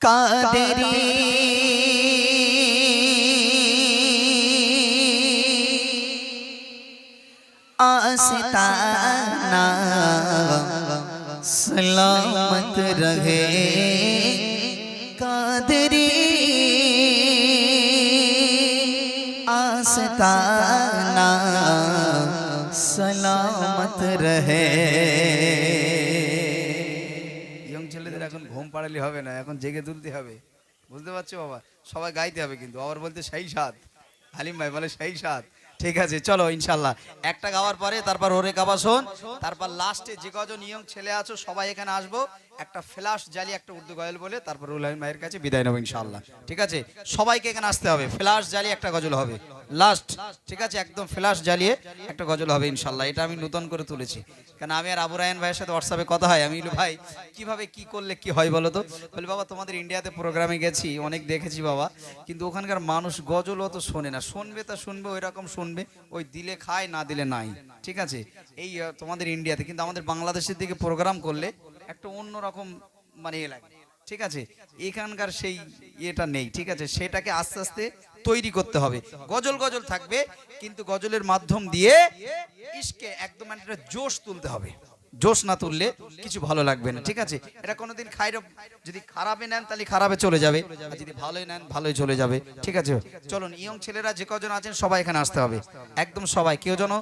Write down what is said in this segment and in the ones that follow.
कादरी आस्ताना सलामत रहे। कादरी आसता রহে। ইয়ং ছেলেদের এখন ঘুম পাড়ালে হবে না এখন জেগে তুলতে হবে। বুঝতে পারছ বাবা? সবাই গাইতে হবে কিন্তু আবার বলতে সেই সাত হালিম ভাই বলে সেই সাত ঠিক আছে চলো ইনশাল্লাহ। একটা গাওয়ার পরে তারপর ওরে গাওয়া শোন। তারপর লাস্টে যে কজন ইয়ং ছেলে আছো সবাই এখানে আসব। একটা ফ্ল্যাশ জালি একটা উর্দু গজল বলে, তারপর রুলাইন ভাইয়ের কাছে বিদায় নেব ইনশাল্লাহ ঠিক আছে? সবাইকে এখানে আসতে হবে। ফ্ল্যাশ জালি একটা গজল হবে। লাস্ট ঠিক আছে? একদম ফ্ল্যাশ জ্বালিয়ে একটা গজল হবে ইনশাল্লাহ এটা আমি নতুন করে তুলেছি। কারণ আমি আর আবু রায়ন ভাইয়ের সাথে হোয়াটসঅ্যাপে কথা হয়? আমি ভাই, কীভাবে কি করলে কি হয় বলো তো? বলি, বাবা, তোমাদের ইন্ডিয়াতে প্রোগ্রামে গেছি, অনেক দেখেছি বাবা। কিন্তু ওখানকার মানুষ গজল অত শোনে না। শুনবে তা শুনবে ওই রকম শুনবে। ওই দিলে খায়, না দিলে নাই। ঠিক আছে? এই তোমাদের ইন্ডিয়াতে কিন্তু আমাদের বাংলাদেশের দিকে প্রোগ্রাম করলে একটা অন্যরকম মানে এ লাগে। ঠিক আছে? এখানকার সেই ইয়েটা নেই, ঠিক আছে? সেটাকে আস্তে আস্তে তৈরি করতে হবে। গজল গজল থাকবে, কিন্তু গজলের মাধ্যম দিয়ে ইসকে একদম একটা জোশ তুলতে হবে। জোশ না তুললে কিছু ভালো লাগবে না, ঠিক আছে? এটা কোনোদিন খাই যদি খারাপে নেন তাহলে খারাপে চলে যাবে, আর যদি ভালোই নেন ভালোই চলে যাবে, ঠিক আছে? চলুন, ইয়ং ছেলেরা যে কজন আছেন সবাই এখানে আসতে হবে। একদম সবাই, কেউ যেন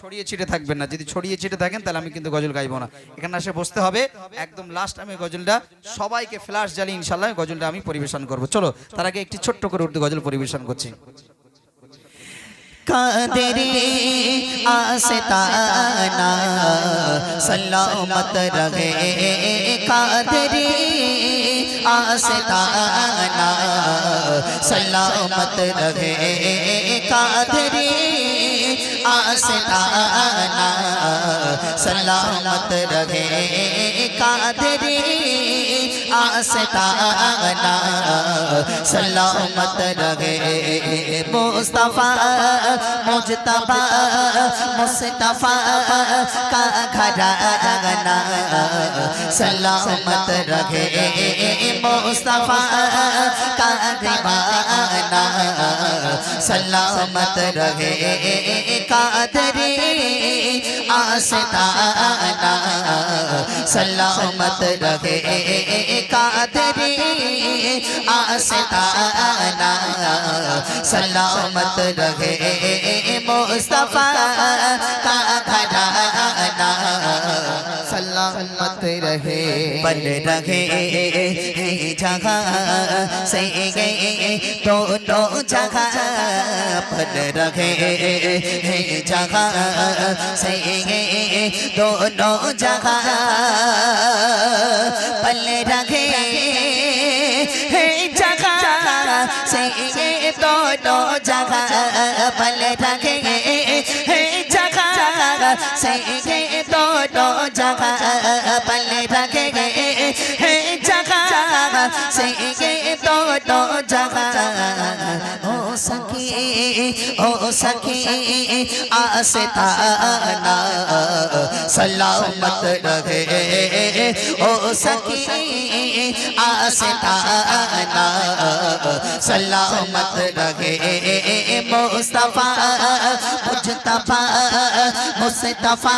ছড়িয়ে ছিটে থাকবেন না। যদি ছড়িয়ে ছিটে থাকেন, তাহলে আমি কিন্তু গজল গাইবো না। এখানে এসে বসতে হবে। একদম লাস্ট আমি গজলটা, সবাইকে ফ্ল্যাশ জ্বালিয়ে ইনশাল্লাহ গজলটা আমি পরিবেশন করব। চলো, তার আগে একটি ছোট্ট করে উর্দু গজল পরিবেশন করছি। আস্তানা, সলামত রহে কাদেরি আস্তানা, সলামত রহে কাদেরি आसताना सलामत रहे कादरी आसताना सलामत रहे मुस्तफ़ा मुजतबा मुस्तफ़ा का घराना सलामत रहे मुस्तफ़ा का दीवाना सलामत रहे قادری آستانہ سلامت رہے قادری آستانہ سلامت رہے مصطفیٰ کا گھرانہ سلامت सलामत रहे बन रहे जगह से दोनों जगह बन रहे जगह से दोनों जगह पल रहे जगह से दोनों जगह पल रहे जगह पल रखे जगह से जगह ओ सखी ओ सखी आस्ताना सलामत रहे ओ सखी आस्ताना सलामत रहे मुस्तफा मुजतफा मुस्तफा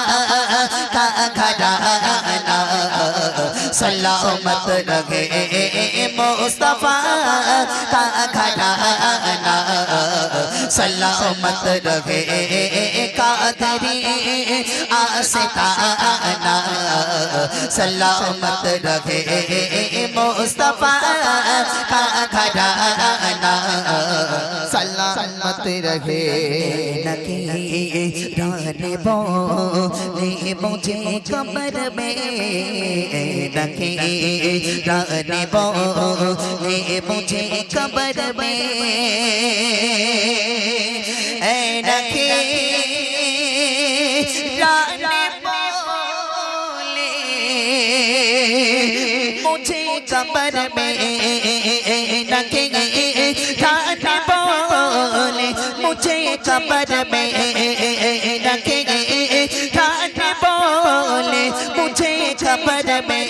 का घराना सलामत रहे मुस्तफा का घराना सलामत रहे कादरी आस्ताना सलामत रहे मुस्तफा का घराना सलामत रहे नकी राने बोले मुझे कमर में नकी राने बोले मुझे कमर में ए नकी राने बोले तुझे कबर में रखेंगे काटे बोले मुझे कबर में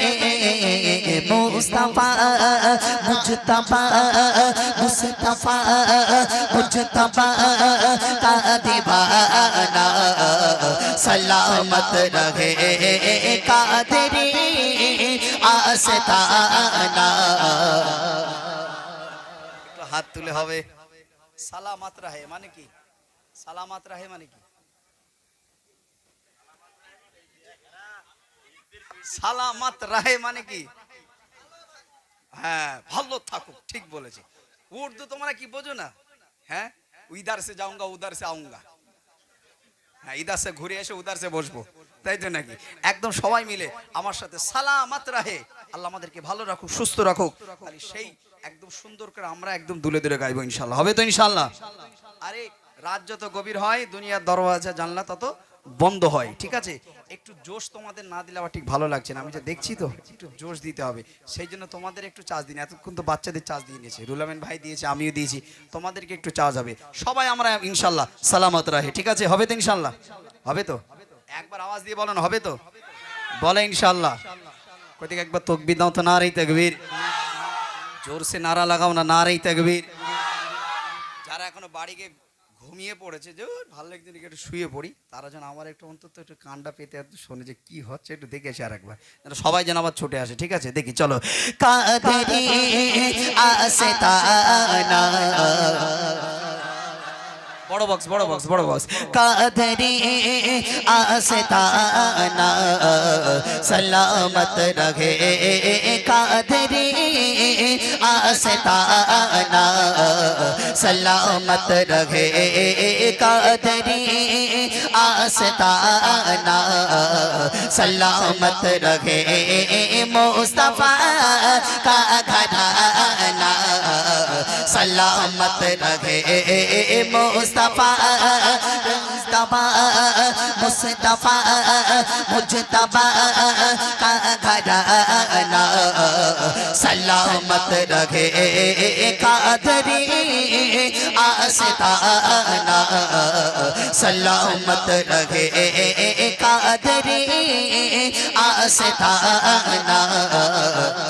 मुस्तफा मुझतफा मुस्तफा मुझतफा का दीवाना सलामत रहे का तेरी आस्ताना হাত তুলে হবে সালামাত রাহে মানে কি? সালামাত রাহে মানে কি? সালামাত রাহে মানে কি? হ্যাঁ ভালো থাকুক, ঠিক বলেছে। উর্দু তোমরা কি বোঝো না? হ্যাঁ? ইদার সে যাऊंगा উদার সে আউঙ্গা হ্যাঁ ইদার সে ঘুরে এসে উদার সে বসবো, তাই তো নাকি? একদম সবাই মিলে আমার সাথে সালামাত রাহে। আল্লাহ আমাদেরকে ভালো রাখুক, সুস্থ রাখুক সেই একদম সুন্দর করে আমরা একদম দুলে দুলে গাইবো ইনশাল্লাহ হবে তো ইনশাল্লাহ আরে, রাত যত গভীর হয়, দুনিয়ার দরওয়াজা, জানলা তত বন্ধ হয়, ঠিক আছে? একটু জোশ তোমাদের না দিলে আবার ঠিক ভালো লাগছে না। আমি যে দেখছি তো, একটু জোশ দিতে হবে। সেই জন্য তোমাদের একটু চার্জ দিন। এতক্ষণ তো বাচ্চাদের চার্জ দিয়ে নিয়েছে। রুলামেন ভাই দিয়েছে, আমিও দিয়েছি। তোমাদেরকে একটু চার্জ হবে। সবাই আমরা ইনশাল্লাহ সালামত রাহে ঠিক আছে? হবে তো ইনশাল্লাহ হবে তো? একবার আওয়াজ দিয়ে বলো না হবে তো? বলে ইনশাল্লাহ কোথেকে একবার তকবির দাও তো, না রে তকবির? জোর সে নারা লাগাও না না তাকবীর যারা এখনও বাড়িকে ঘুমিয়ে পড়েছে যে "ওই, ভালো লাগছে একটু শুয়ে পড়ি তারা যেন আমার একটু অন্তত একটু কান্ডা পেতে একটু শোনে যে কি হচ্ছে একটু দেখে আসে আরেকবার যেন সবাই যেন আবার ছুটে আসে ঠিক আছে দেখি চলো কাদরি আস্তানা বড় বক্স বড় বক্স বড় বক্স কাদরি আস্তানা, সলামত রহে কাদরি আস্তানা, সলামত রহে কাদরি আস্তানা, সলামত রহে মুস্তফা কা सलामत रहे मुस्तफा मुस्तफा मुस्तफा मुजतबा का घराना सलामत रहे कादरी आस्ताना सलामत रहे قادری آستانا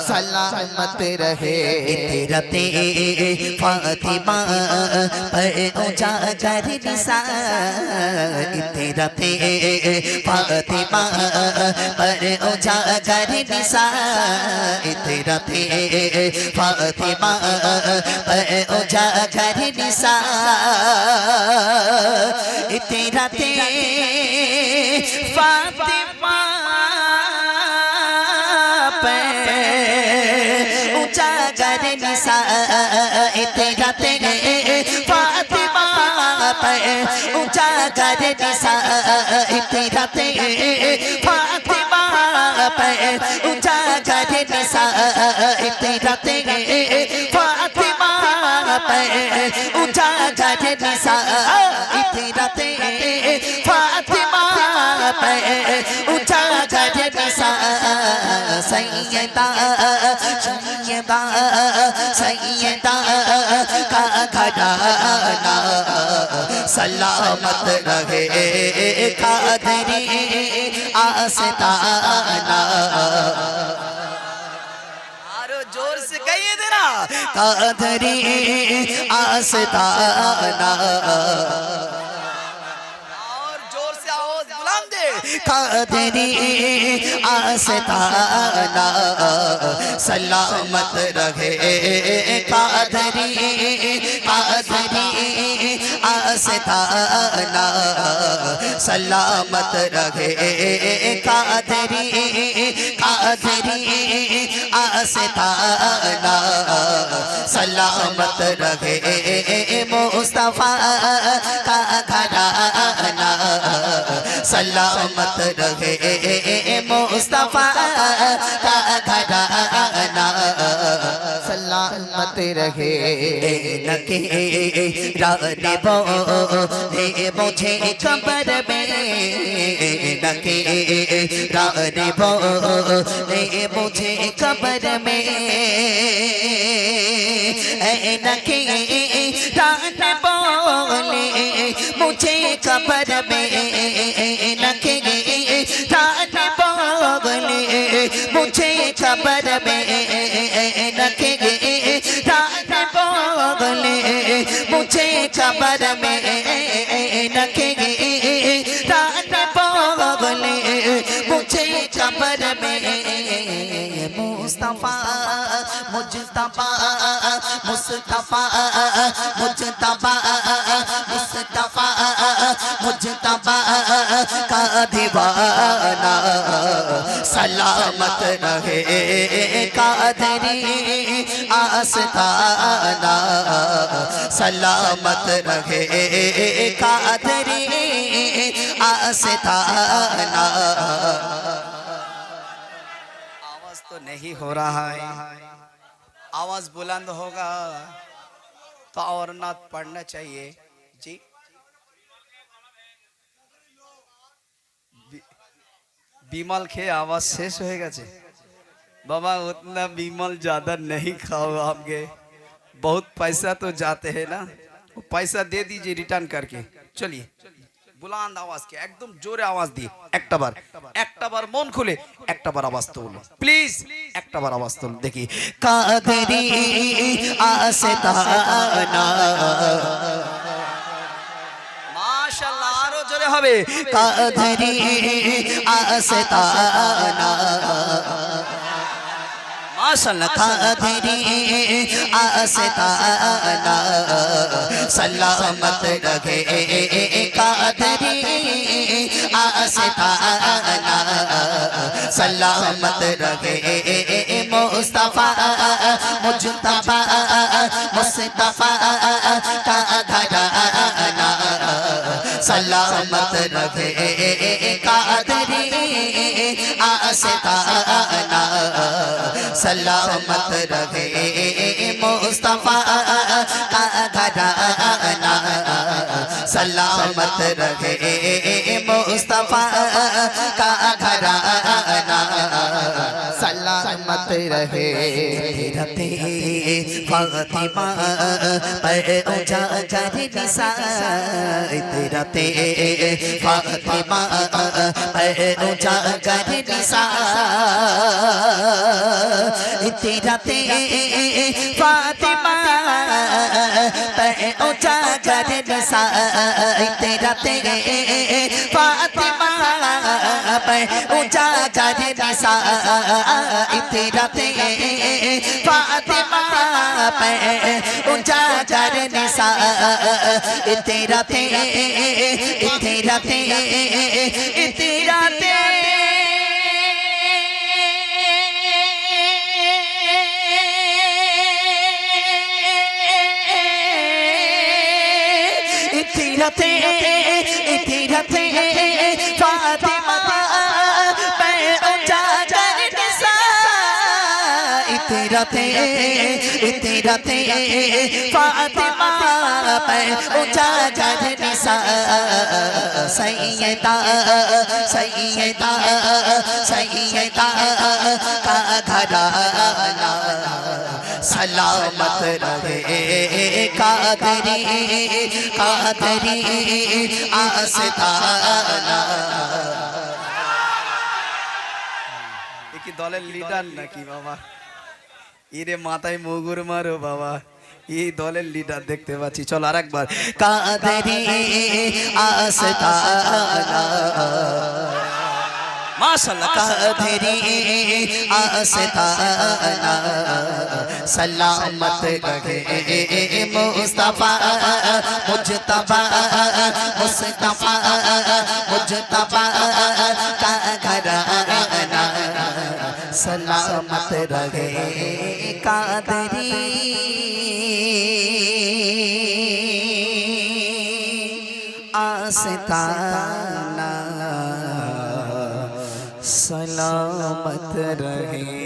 سلامت رہے تیرتے فاطمہ پر اونچا جر نسان निसा तेरा ते फातिमा पर ऊंचा कर निसा तेरा ते फातिमा पर ऊंचा कर निसा तेरा ते फातिमा पे ऊंचा कर निसा पे ऊंचा कर निसा तेरा ते फातिमा पे ऊंचा कर निसा सैयदा सैयदा सैयदा का घराना सलामत रहे खादरी आस्ताना जोर से कहिए देना कादरी आस्ताना और जोर से आवाज बुलंद दे कादरी आस्ताना सलामत रहे कादरी कादरी आस्ताना सलामत रहे कादरी कादरी आस्ताना सलामत रहे मुस्तफा का घराना सलामत रहे मुस्तफा সাথে রহে নকে রাতে হে মোছে খবর মে নকে রাতে হে মোছে খবর মে নকে রাতে বলে মুঝে খবর মে নকে রাতে বলে মুঝে খবর মে নকে कबर में रखेंगे रात बोले मुझे कबर में मुस्तफा মুজতাবা মুস্তাফা মুজতাবা মুস্তাফা মুজতাবা কা دیوانہ سلامت رہے قادری آستانہ سلامت رہے قادری آستانہ آواز تو نہیں ہو رہا ہے आवाज बुलंद होगा तो और नात पढ़ना चाहिए जी बी- বিমল খেয়ে আওয়াজ শেষ হয়ে গেছে बाबा उतना बीमल ज्यादा नहीं खाओ आपके बहुत पैसा तो जाते हैं ना वो पैसा दे दीजिए रिटर्न करके चलिए বুলান্দ আওয়াজকে, একদম জোরে আওয়াজ দিয়ে, একটা বার মন খুলে, একটা বার আওয়াজ তুলো প্লিজ একটা বার আওয়াজ তুল দেখি। কাদরি আস্তানা। মাশাআল্লাহ, আরও জোরে হবে। কাদরি माशल कादरी आस्ता सलामत रखे कादरी आस्ता सलामत रखे मुस्तफा मुजतफा मुस्तफा का घराना सलामत रखे कादरी आस्ताना सलामत रहे मुस्तफा का घराना सलामत रहे मुस्तफा का घराना सलामत रहे रते फातिमा पर उजागर निसाई तेरा ते फातिमा पर उजागर निसाई तेरा ते फातिमा पर उजागर निसाई तेरा ते फातिमा पर उजागर निसाई तेरा ते फातिमा पे उजागर निसा तेरा ते तेरा ते तेरा ते तेरा ते तेरा ते तेरा ते तेरा ते फातिमा पे ऊंचा जज निसा सैयदा सैयदा सैयदा का घराना सलामत रहे कादरी कादरी आस्ताना এ কি দলের লিডার নাকি বাবা ইরে মাথায় মুগুর মারো বাবা। এই দলের লিডার দেখতে পাচ্ছি। চল কা ঘরানা सलामत रहे कादरी आस्ताना सलामत रहे